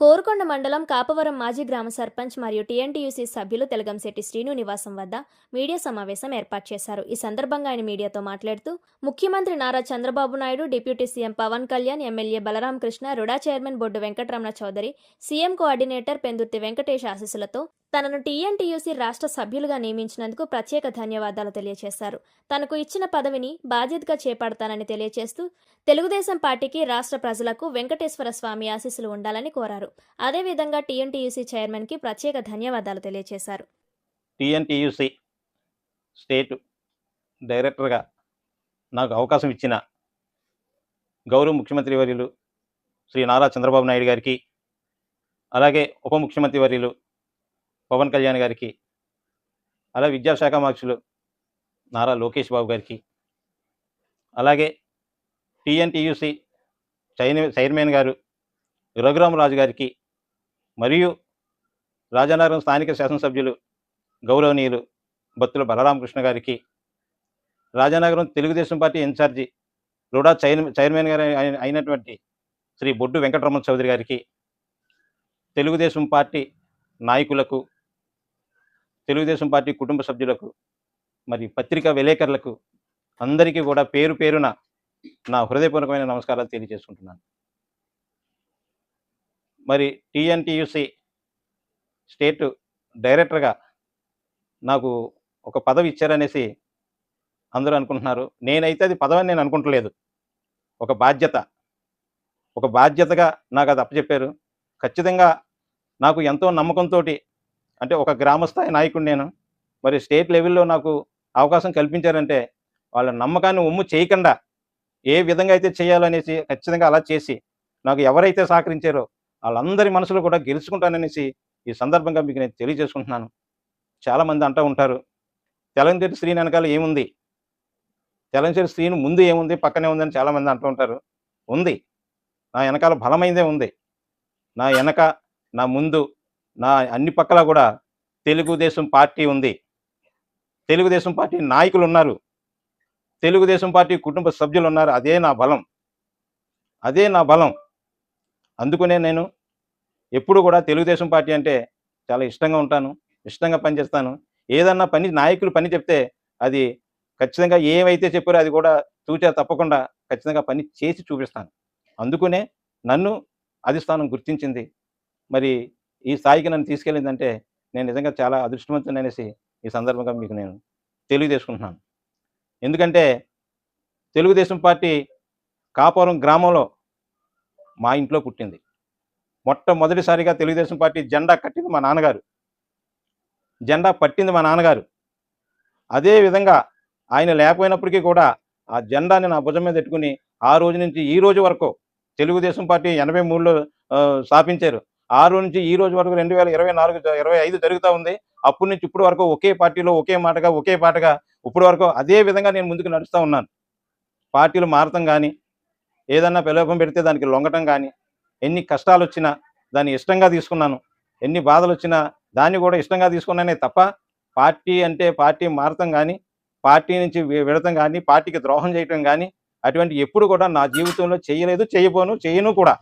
కోరుకొండ మండలం కాపవరం మాజీ గ్రామ సర్పంచ్ మరియు టీఎన్టీయూసీ సభ్యులు తెలగంశెట్టి శ్రీను నివాసం వద్ద మీడియా సమావేశం ఏర్పాటు చేశారు. ఈ సందర్భంగా ఆయన మీడియాతో మాట్లాడుతూ ముఖ్యమంత్రి Nara Chandrababu Naidu deputy CM Pawan Kalyan MLA Balaram Krishna RUDA chairman Boddu Venkataramana Chowdary CM coordinator Pendurthi Venkatesh ఆశీస్సులతో తనను టీఎన్టీయూసీ రాష్ట్ర సభ్యులుగా నియమించినందుకు ప్రత్యేక ధన్యవాదాలు తెలియజేశారు తనకు ఇచ్చిన పదవిని బాధ్యతగా చేపడతానని తెలియజేస్తూ తెలుగుదేశం పార్టీకి రాష్ట్ర ప్రజలకు వెంకటేశ్వర స్వామి ఆశీస్సులు ఉండాలని కోరారు. అదేవిధంగా టీఎన్టీయూసీ చైర్మన్కి ప్రత్యేక ధన్యవాదాలు తెలియజేశారు టీఎన్టీయూసీ స్టేట్ డైరెక్టర్గా నాకు అవకాశం ఇచ్చిన గౌరవ ముఖ్యమంత్రి వర్యులు శ్రీ నారా చంద్రబాబు నాయుడు గారికి అలాగే ఉప ముఖ్యమంత్రి వర్యులు పవన్ కళ్యాణ్ గారికి అలా విద్యాశాఖ మార్చులు నారా లోకేష్ బాబు గారికి అలాగే టీఎన్టీయూసి చైర్ చైర్మన్ గారు రఘురామరాజు గారికి మరియు రాజానగరం స్థానిక శాసనసభ్యులు గౌరవనీయులు బత్తుల బలరామకృష్ణ గారికి Rajanagaram Telugu Desam party incharge RUDA chair chairman గారు అయినటువంటి శ్రీ బొడ్డు వెంకటరమణ చౌదరి గారికి తెలుగుదేశం పార్టీ నాయకులకు తెలుగుదేశం పార్టీ కుటుంబ సభ్యులకు మరి పత్రికా విలేకరులకు అందరికీ కూడా పేరు పేరున నా హృదయపూర్వకమైన నమస్కారాలు తెలియజేసుకుంటున్నాను. మరి టిఎన్టీయూసి స్టేట్ డైరెక్టర్గా నాకు ఒక పదవి ఇచ్చారనేసి అందరూ అనుకుంటున్నారు. నేనైతే అది పదవి నేను అనుకుంటలేదు. ఒక బాధ్యత. ఒక బాధ్యతగా నాకు అది అప్పచెప్పారు. ఖచ్చితంగా నాకు ఎంతో నమ్మకంతో అంటే ఒక గ్రామస్థాయి నాయకుడు నేను. మరి స్టేట్ లెవెల్లో నాకు అవకాశం కల్పించారంటే వాళ్ళ నమ్మకాన్ని ఉమ్ము చేయకుండా ఏ విధంగా అయితే చేయాలనేసి ఖచ్చితంగా అలా చేసి నాకు ఎవరైతే సహకరించారో వాళ్ళందరి మనసులో కూడా గెలుచుకుంటాననేసి ఈ సందర్భంగా మీకు నేను తెలియజేసుకుంటున్నాను. చాలామంది అంటూ ఉంటారు తెలంగాణ స్త్రీ వెనకాల ఏముంది? తెలంగాణ స్త్రీని ముందు ఏముంది? పక్కనే ఉందని చాలామంది అంటూ ఉంటారు. ఉంది. నా వెనకాల బలమైందే ఉంది. నా వెనక నా ముందు నా అన్ని పక్కల కూడా తెలుగుదేశం పార్టీ ఉంది. తెలుగుదేశం పార్టీ నాయకులు ఉన్నారు. తెలుగుదేశం పార్టీ కుటుంబ సభ్యులు ఉన్నారు. అదే నా బలం. అదే నా బలం. అందుకనే నేను ఎప్పుడు కూడా తెలుగుదేశం పార్టీ అంటే చాలా ఇష్టంగా ఉంటాను. ఇష్టంగా పనిచేస్తాను. ఏదన్నా పని నాయకులు పని చెప్తే అది ఖచ్చితంగా ఏమైతే చెప్పారో అది కూడా చూచా తప్పకుండా ఖచ్చితంగా పని చేసి చూపిస్తాను. అందుకనే నన్ను అధిష్టానం గుర్తించింది. మరి ఈ స్థాయికి నన్ను తీసుకెళ్ళిందంటే నేను నిజంగా చాలా అదృష్టవంతుని అనేసి ఈ సందర్భంగా మీకు నేను తెలియజేసుకుంటున్నాను. ఎందుకంటే తెలుగుదేశం పార్టీ కాపురం గ్రామంలో మా ఇంట్లో పుట్టింది. మొట్టమొదటిసారిగా తెలుగుదేశం పార్టీ జెండా కట్టింది మా నాన్నగారు. జెండా పట్టింది మా నాన్నగారు. అదే విధంగా ఆయన లేకపోయినప్పటికీ కూడా ఆ జెండాని నా భుజం మీద పెట్టుకుని ఆ రోజు నుంచి ఈ రోజు వరకు తెలుగుదేశం పార్టీ ఎనభై మూడులో స్థాపించారు. ఆరు నుంచి ఈ రోజు వరకు రెండు వేల ఇరవై నాలుగు ఇరవై ఐదు జరుగుతూ ఉంది. అప్పటి నుంచి ఇప్పటి వరకు ఒకే పార్టీలో ఒకే మాటగా ఒకే పాటగా ఇప్పటి వరకు అదే విధంగా నేను ముందుకు నడుస్తూ ఉన్నాను. పార్టీలు మారటం కానీ ఏదన్నా ప్రలోభం పెడితే దానికి లొంగటం కానీ ఎన్ని కష్టాలు వచ్చినా దాన్ని ఇష్టంగా తీసుకున్నాను. ఎన్ని బాధలు వచ్చినా దాన్ని కూడా ఇష్టంగా తీసుకున్నానే తప్ప పార్టీ అంటే పార్టీ మారటం కానీ పార్టీ నుంచి విడతం కానీ పార్టీకి ద్రోహం చేయటం కానీ అటువంటి ఎప్పుడు కూడా నా జీవితంలో చేయలేదు చేయబోను చేయను కూడా.